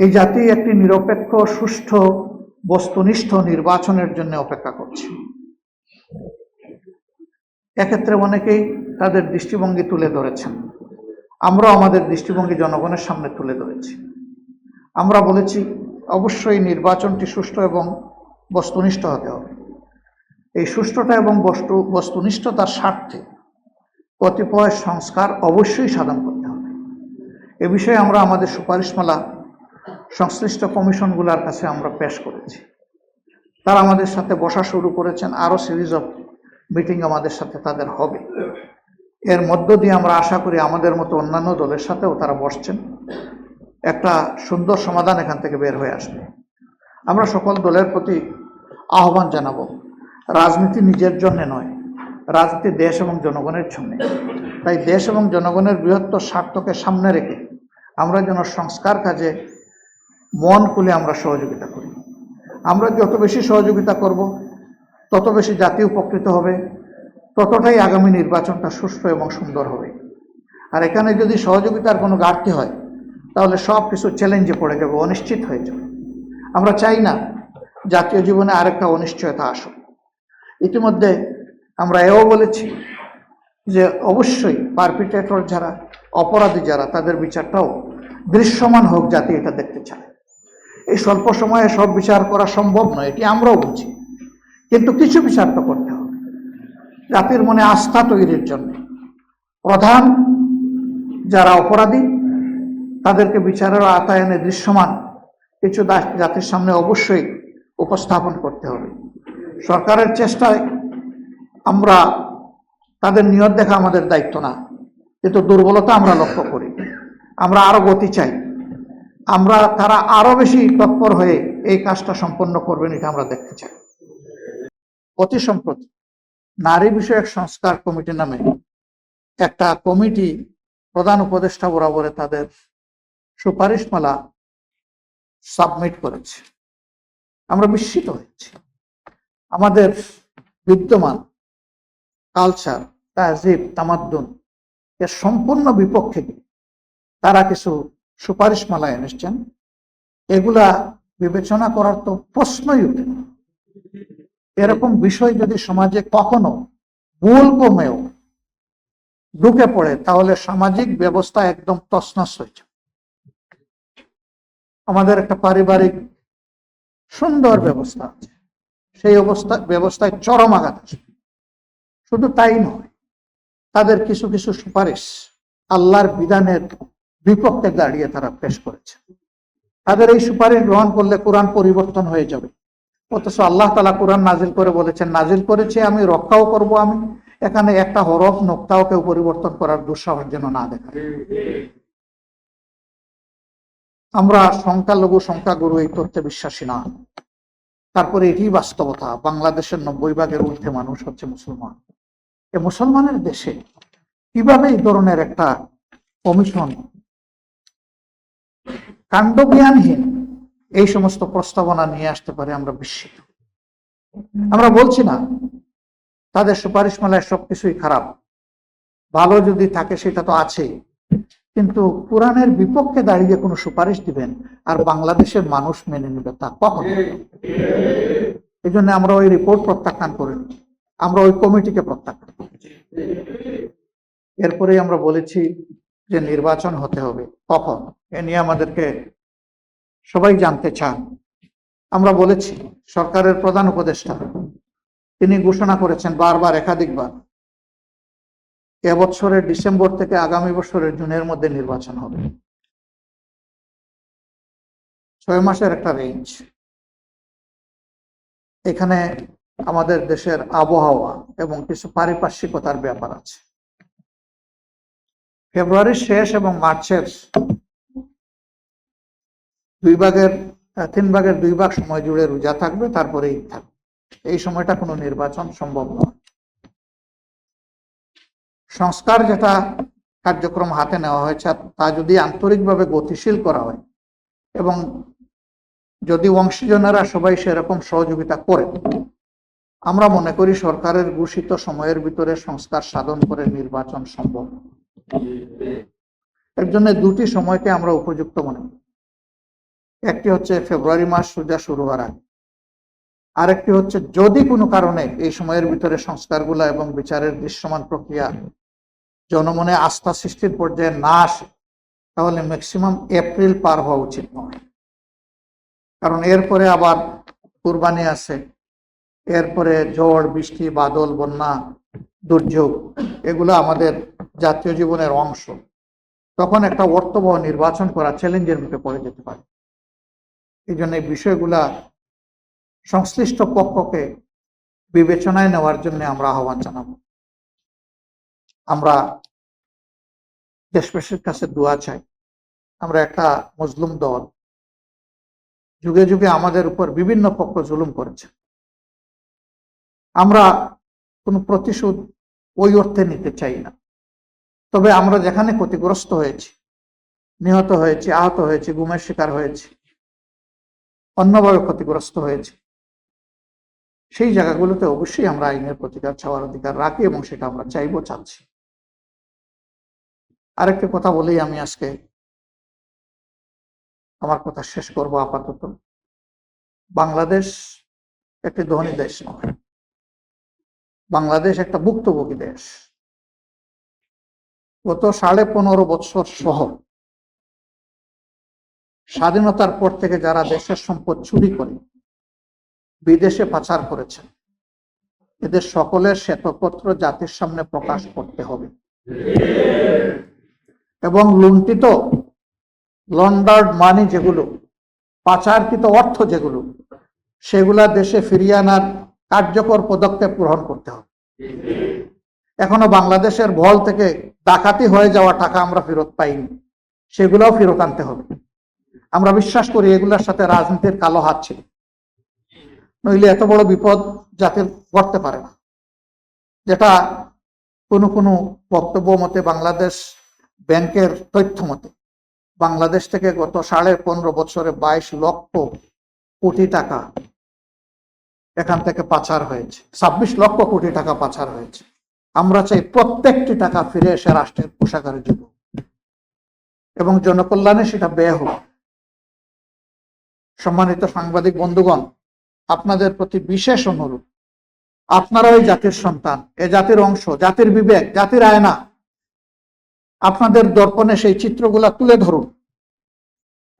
এই জাতি একটি নিরপেক্ষ, সুষ্ঠু, বস্তুনিষ্ঠ নির্বাচনের জন্য অপেক্ষা করছে। এক্ষেত্রে অনেকেই তাদের দৃষ্টিভঙ্গি তুলে ধরেছেন। আমরা আমাদের দৃষ্টিভঙ্গি জনগণের সামনে তুলে ধরেছি। আমরা বলেছি, অবশ্যই নির্বাচনটি সুষ্ঠু এবং বস্তুনিষ্ঠ হতে হবে। এই সুষ্ঠুতা এবং বস্তু, বস্তুনিষ্ঠতার স্বার্থে কতিপয় সংস্কার অবশ্যই সাধন করতে হবে। এ বিষয়ে আমরা আমাদের সুপারিশমালা সংশ্লিষ্ট কমিশনগুলোর কাছে আমরা পেশ করেছি। তারা আমাদের সাথে বসা শুরু করেছেন, আরও সিরিজ অফ মিটিং আমাদের সাথে তাদের হবে। এর মধ্য দিয়ে আমরা আশা করি আমাদের মতো অন্যান্য দলের সাথেও তারা বসছেন। একটা সুন্দর সমাধান এখান থেকে বের হয়ে আসবে। আমরা সকল দলের প্রতি আহ্বান জানাব, রাজনীতি নিজের জন্য নয়, রাজনীতি দেশ এবং জনগণের জন্য। তাই দেশ এবং জনগণের বৃহত্তর স্বার্থকে সামনে রেখে আমরা যেন সংস্কার কাজে মন খুলে আমরা সহযোগিতা করি। আমরা যত বেশি সহযোগিতা করব, তত বেশি জাতি উপকৃত হবে, ততটাই আগামী নির্বাচনটা সুষ্ঠু এবং সুন্দর হবে। আর এখানে যদি সহযোগিতার কোনো ঘাটতি হয়, তাহলে সব কিছু চ্যালেঞ্জে পড়ে যাবে, অনিশ্চিত হয়ে যাবে। আমরা চাই না জাতীয় জীবনে আরেকটা অনিশ্চয়তা আসুক। ইতিমধ্যে আমরা এও বলেছি যে অবশ্যই পারপিটেটর যারা, অপরাধী যারা, তাদের বিচারটাও দৃশ্যমান হোক জাতি এটা দেখতে চায়। এই স্বল্প সময়ে সব বিচার করা সম্ভব নয়, এটি আমরাও বুঝি। কিন্তু কিছু বিচার তো করতে হবে। জাতির মনে আস্থা তৈরির জন্য। প্রধান যারা অপরাধী, তাদেরকে বিচারের আতায়নে দৃশ্যমান কিছু জাতির সামনে অবশ্যই উপস্থাপন করতে হবে। সরকারের চেষ্টায় আমরা তাদের নিয়ত দেখা আমাদের দায়িত্ব না, কিন্তু দুর্বলতা আমরা লক্ষ্য করি। আমরা আরও গতি চাই। আমরা তারা আরও বেশি তৎপর হয়ে এই কাজটা সম্পন্ন করবেন, এটা আমরা দেখতে চাই। অতি সম্প্রতি নারী বিষয়ক সংস্কার কমিটি নামে একটা কমিটি প্রধান উপদেষ্টা বরাবরে তাদের সুপারিশমালা সাবমিট করেছে। আমরা বিস্মিত হয়েছি। আমাদের বিদ্যমান কালচার তাহজিব তামাদ্দুন, এর সম্পূর্ণ বিপক্ষে তারা কিছু সুপারিশমালা এনেছেন এগুলা বিবেচনা করার তো প্রশ্নই উঠে। এরকম বিষয় যদি সমাজে কখনো ভুল কমেও ঢুকে পড়ে, তাহলে সামাজিক ব্যবস্থা একদম তছনছ হয়ে যাবে। আমাদের একটা পারিবারিক সুন্দর ব্যবস্থা আছে। সেই অবস্থা, ব্যবস্থায় চরম আঘাত আসবে। শুধু তাই নয়, তাদের কিছু কিছু সুপারিশ আল্লাহর বিধানের বিপক্ষে দাঁড়িয়ে তারা পেশ করেছে। তাদের এই সুপারিশ গ্রহণ করলে কোরআন পরিবর্তন হয়ে যাবে। অথচ আল্লাহ তালা কোরআন নাজিল করে বলেছেন নাজিল করেছে আমি, রক্ষাও করব আমি। এখানে একটা হরফ, নোক্তাও কেউ পরিবর্তন করার দুঃসাহস যেন না দেখা আমরা সংখ্যালঘু, সংখ্যাগুরু এই তথ্যে বিশ্বাসী না। তারপরে এটি বাস্তবতা। বাংলাদেশের নব্বই ভাগের ঊর্ধ্বে মানুষ হচ্ছে মুসলমান। এ মুসলমানের দেশে কীভাবে এই ধরনের একটা কমিশন কাণ্ডজ্ঞানহীন। এই সমস্ত প্রস্তাবনা নিয়ে আসতে পারে আমরা বিস্মিত। আমরা বলছি না, তাদের সুপারিশ মেলায় সবকিছুই খারাপ। ভালো যদি থাকে সেটা তো আছেই কিন্তু কোরআনের বিপক্ষে দাঁড়িয়ে কোনো সুপারিশ দিবেন আর বাংলাদেশের মানুষ মেনে নেবে তা কখন এই জন্য আমরা ওই রিপোর্ট প্রত্যাখ্যান করি আমরা ওই কমিটিকে প্রত্যাখ্যান করেছি এরপরে আমরা বলেছি যে নির্বাচন হতে হবে, কখন? এ নিয়ে আমাদেরকে সবাই জানতে চান। আমরা বলেছি, সরকারের প্রধান উপদেষ্টা, তিনি ঘোষণা করেছেন বারবার, একাধিকবার এবছরের ডিসেম্বর থেকে আগামী বছরের জুনের মধ্যে নির্বাচন হবে। ছয় মাসের একটা রেঞ্জ এখানে আমাদের দেশের আবহাওয়া এবং কিছু পারিপার্শ্বিকতার ব্যাপার আছে। ফেব্রুয়ারির শেষ এবং মার্চের দুই ভাগের তিন ভাগের দুই ভাগ সময় জুড়ে রোজা থাকবে, তারপরে ঈদ থাকবে। এই সময়টা কোনো নির্বাচন সম্ভব নয়। সংস্কার যেটা কার্যক্রম হাতে নেওয়া হয়েছে, তা যদি আন্তরিকভাবে গতিশীল করা হয় এবং যদি অংশীজনেরা সবাই সেরকম সহযোগিতা করে, আমরা মনে করি সরকারের ঘোষিত সময়ের ভিতরে সংস্কার সাধন করে নির্বাচন সম্ভব। এর জন্য দুটি সময়কে আমরা উপযুক্ত মনে করি। একটি হচ্ছে ফেব্রুয়ারি মাস সোজা শুরু হওয়ার আগে। আরেকটি হচ্ছে যদি কোনো কারণে এই সময়ের ভিতরে সংস্কারগুলা এবং বিচারের দৃশ্যমান প্রক্রিয়া জনমনে আস্থা সৃষ্টির পর্যায়ে না আসে, তাহলে ম্যাক্সিমাম এপ্রিল পার হওয়া উচিত নয়। কারণ এরপরে আবার কুরবানি আছে এরপরে ঝড়, বৃষ্টি, বাদল, বন্যা দুর্যোগ, এগুলো আমাদের জাতীয় জীবনের অংশ। তখন একটা অর্থবহ নির্বাচন করা চ্যালেঞ্জের মুখে পড়ে যেতে পারে। এই জন্য এই বিষয়গুলা সংশ্লিষ্ট পক্ষকে বিবেচনায় নেওয়ার জন্য আমরা আহ্বান জানাব। আমরা দেশবাসীর কাছে দোয়া চাই। আমরা একটা মজলুম দল। যুগে যুগে আমাদের উপর বিভিন্ন পক্ষ জুলুম করেছে। আমরা কোনো প্রতিশোধ ওই অর্থে নিতে চাই না। তবে আমরা যেখানে ক্ষতিগ্রস্ত হয়েছি, নিহত হয়েছি, আহত হয়েছে, গুমের শিকার হয়েছি, অন্যভাবে ক্ষতিগ্রস্ত হয়েছে, সেই জায়গাগুলোতে অবশ্যই আমরা আইনের প্রতিকার চাওয়ার অধিকার রাখি এবং সেটা আমরা চাইব, চাচ্ছি। আরেকটি কথা বলেই আমি আজকে আমার কথা শেষ করব আপাতত। বাংলাদেশ একটি ধনী দেশ নয়। বাংলাদেশ একটা ভুক্তভোগী দেশ। গত সাড়ে পনেরো বছর সহ স্বাধীনতার পর থেকে যারা দেশের সম্পদ চুরি করে, বিদেশে পাচার করেছেন এদের সকলের শ্বেতপত্র জাতির সামনে প্রকাশ করতে হবে। এবং লুণ্ঠিত, লন্ডার্ড মানি যেগুলো, পাচারকৃত অর্থ যেগুলো, সেগুলা দেশে ফিরিয়ে আনার কার্যকর পদক্ষেপ গ্রহণ করতে হবে। এখনও বাংলাদেশের ভল থেকে ডাকাতি হয়ে যাওয়া টাকা আমরা ফেরত পাইনি। সেগুলোও ফেরত আনতে হবে। আমরা বিশ্বাস করি এগুলোর সাথে রাজনীতির কালো হাত ছিল। নইলে এত বড় বিপদ জাতির ঘটতে পারে না। যেটা কোনো কোনো বক্তব্য মতে বাংলাদেশ ব্যাংকের তথ্য মতে, বাংলাদেশ থেকে গত সাড়ে পনেরো বছরে বাইশ লক্ষ কোটি টাকা এখান থেকে পাচার হয়েছে। ছাব্বিশ লক্ষ কোটি টাকা পাচার হয়েছে। আমরা চাই প্রত্যেকটি টাকা ফিরে এসে রাষ্ট্রের পোশাকারে দিব এবং জনকল্যাণে সেটা ব্যয় হোক। সম্মানিত সাংবাদিক বন্ধুগণ, আপনাদের প্রতি বিশেষ অনুরোধ। আপনারা ওই জাতির সন্তান, এ জাতির অংশ, জাতির বিবেক, জাতির আয়না। আপনাদের দর্পণে সেই চিত্রগুলা তুলে ধরুন।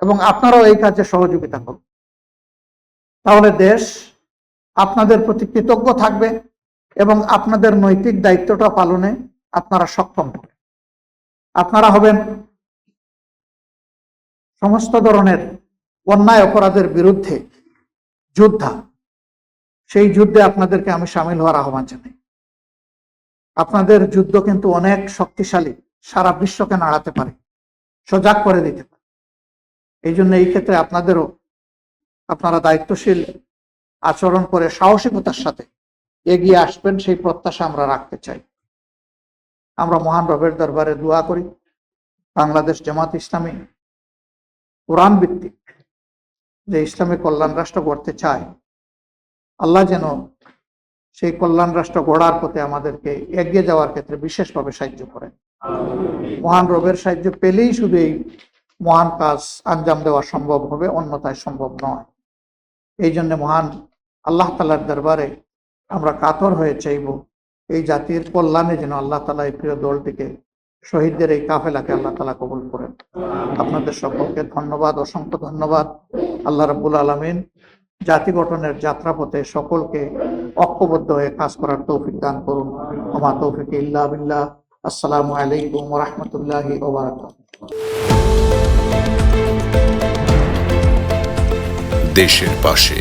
এবং আপনারাও এই কাজে সহযোগিতা করুন। তাহলে দেশ আপনাদের প্রতি কৃতজ্ঞ থাকবে এবং আপনাদের নৈতিক দায়িত্বটা পালনে আপনারা সক্ষম হবেন আপনারা হবেন সমস্ত ধরনের অন্যায় অপরাধের বিরুদ্ধে যোদ্ধা। সেই যুদ্ধে আপনাদেরকে আমি সামিল হওয়ার আহ্বান জানাই। আপনাদের যুদ্ধ কিন্তু অনেক শক্তিশালী, সারা বিশ্বকে নাড়াতে পারে, সজাগ করে দিতে পারে। এই জন্য এই ক্ষেত্রে আপনাদেরও, আপনারা দায়িত্বশীল আচরণ করে সাহসিকতার সাথে এগিয়ে আসবেন, সেই প্রত্যাশা আমরা রাখতে চাই। আমরা মহান রবের দরবারে দোয়া করি, বাংলাদেশ জামাত ইসলামী কোরআন ভিত্তিক যে ইসলামী কল্যাণ রাষ্ট্র গড়তে চায়, আল্লাহ যেন সেই কল্যাণ রাষ্ট্র গড়ার পথে আমাদেরকে এগিয়ে যাওয়ার ক্ষেত্রে বিশেষভাবে সাহায্য করেন। মহান রবের সাহায্য পেলেই শুধু এই মহান কাজ আঞ্জাম দেওয়া সম্ভব হবে, অন্যথায় সম্ভব নয়। এই জন্য মহান আল্লাহ তালার দরবারে আমরা কাতর হয়ে চাইব। এই জাতির কল্যাণে যেন আল্লাহ তালা এই প্রিয় দলটিকে শহীদদের এই কাফেলাকে আল্লাহ তালা কবুল করেন। আপনাদের সকলকে ধন্যবাদ, অসংখ্য ধন্যবাদ। আল্লাহ রব্বুল আলমিন জাতি গঠনের যাত্রাপথে সকলকে ঐক্যবদ্ধ হয়ে কাজ করার তৌফিক দান করুন। আমা তৌফিক ইল্লা বিল্লাহ। আসসালামু আলাইকুম রহমতুল্লাহি দেশের পাশে